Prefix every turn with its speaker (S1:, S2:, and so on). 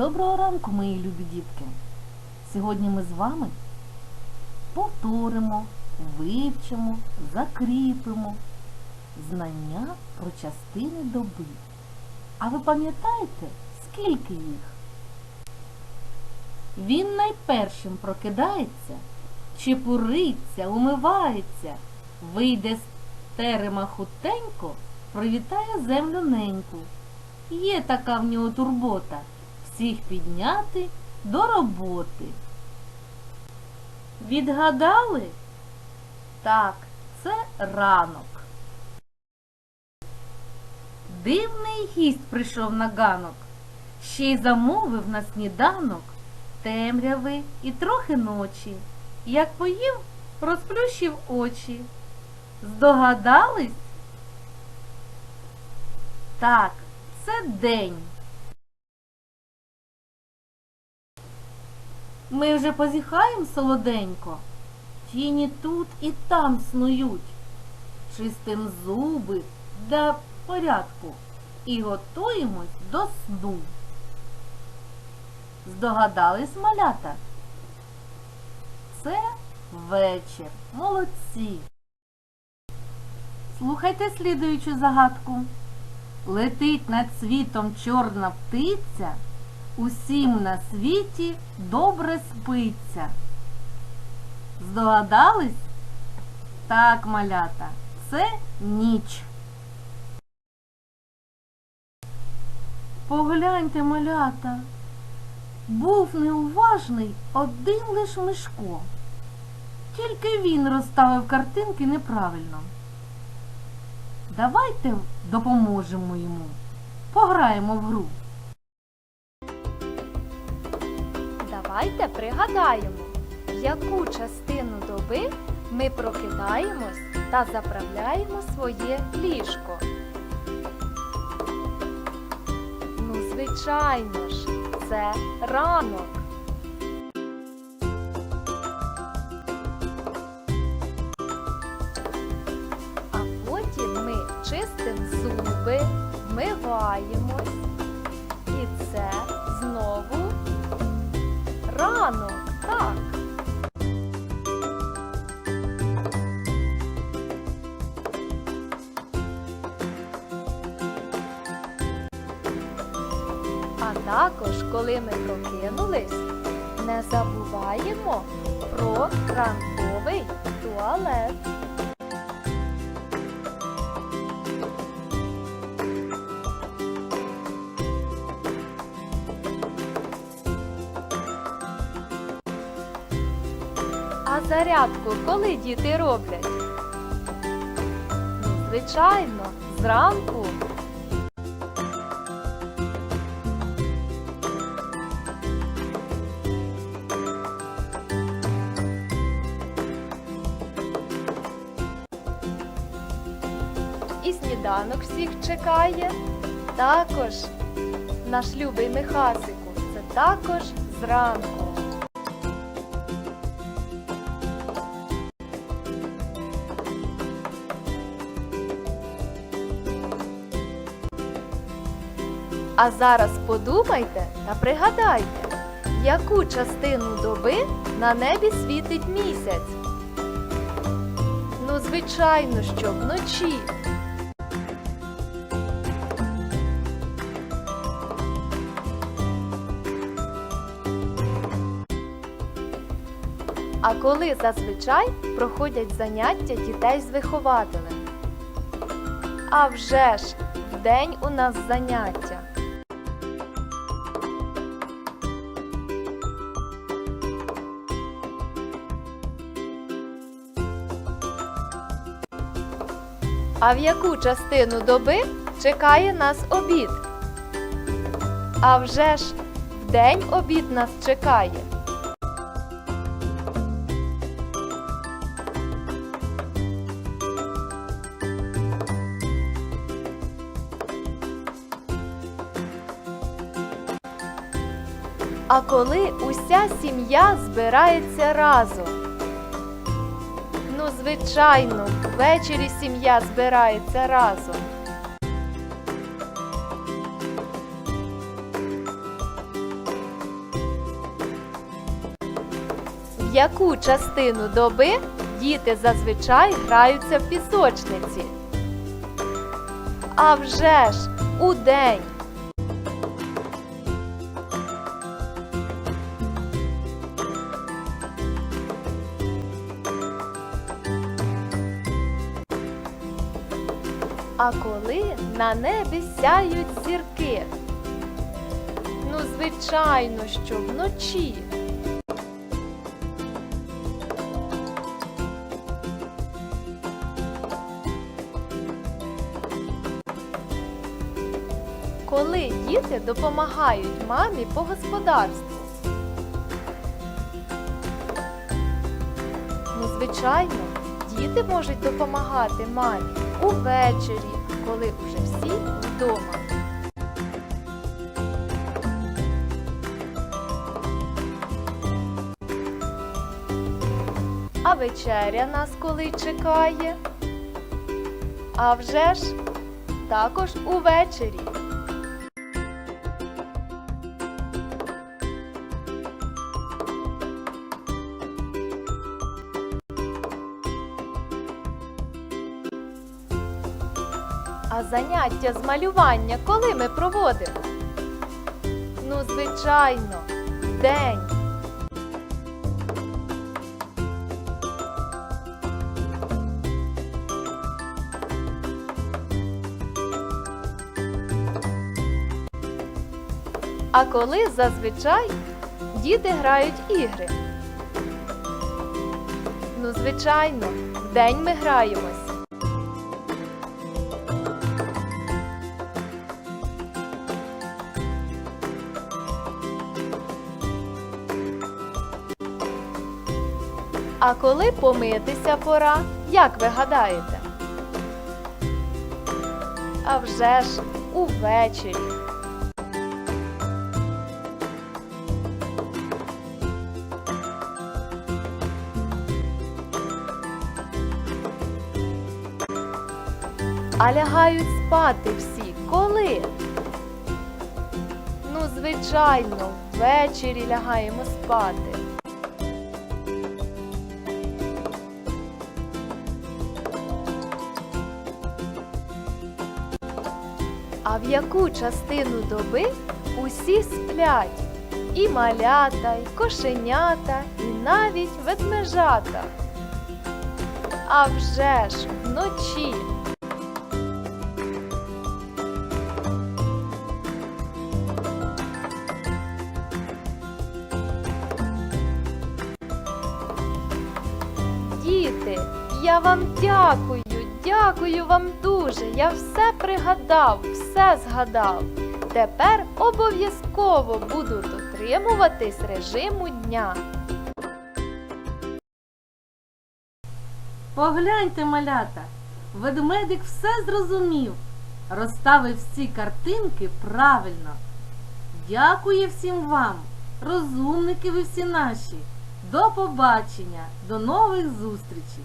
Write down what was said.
S1: Доброго ранку, мої любі дітки! Сьогодні ми з вами повторимо, вивчимо, закріпимо знання про частини доби. А ви пам'ятаєте, скільки їх? Він найпершим прокидається, чепуриться, умивається, вийде з терема хутенько, привітає землю неньку. Є така в нього турбота всіх підняти до роботи. Відгадали? Так, це ранок. Дивний гість прийшов на ганок, ще й замовив на сніданок темряви і трохи ночі. Як поїв, розплющив очі. Здогадались? Так, це день. Ми вже позіхаєм солоденько, тіні тут і там снують. Чистим зуби для порядку і готуємось до сну. Здогадались малята? Це вечір. Молодці. Слухайте слідуючу загадку. Летить над світом чорна птиця, усім на світі добре спиться. Здогадались? Так, малята, це ніч. Погляньте, малята, був неуважний один лиш Мишко. Тільки він розставив картинки неправильно. Давайте допоможемо йому. Пограємо в гру.
S2: Давайте пригадаємо, яку частину доби ми прокидаємось та заправляємо своє ліжко. Ну, звичайно ж, це ранок. А потім ми чистимо зуби, вмиваємось. А також, коли ми прокинулись, не забуваємо про ранковий туалет. А зарядку коли діти роблять? Звичайно, зранку. Сніданок всіх чекає. Також наш любий Михасику. Це також зранку. А зараз подумайте та пригадайте, яку частину доби на небі світить місяць. Ну, звичайно, що вночі. А коли зазвичай проходять заняття дітей з вихователем? А вже ж, вдень у нас заняття. А в яку частину доби чекає нас обід? А вже ж, вдень обід нас чекає. а коли уся сім'я збирається разом. Ну, звичайно, ввечері сім'я збирається разом. В яку частину доби діти зазвичай граються в пісочниці? А вже ж у день. А коли на небі сяють зірки? Ну, звичайно, що вночі. Коли діти допомагають мамі по господарству? Ну, звичайно, діти можуть допомагати мамі увечері, коли вже всі вдома. А вечеря нас коли чекає? А вже ж також увечері. Заняття з малювання коли ми проводимо? Ну, звичайно, день. А коли зазвичай діти грають ігри? Ну, звичайно, вдень ми граємось. А коли помитися пора, як ви гадаєте? А вже ж увечері. А лягають спати всі коли? Ну, звичайно, ввечері лягаємо спати. В яку частину доби усі сплять? І малята, і кошенята, і навіть ведмежата. А вже ж вночі. Діти, я вам дякую, дякую вам дуже. Я все пригадав, все згадав. Тепер обов'язково буду дотримуватись режиму дня.
S1: Погляньте, малята, ведмедик все зрозумів, розставив всі картинки правильно. Дякую всім вам, розумники ви всі наші. До побачення, до нових зустрічей!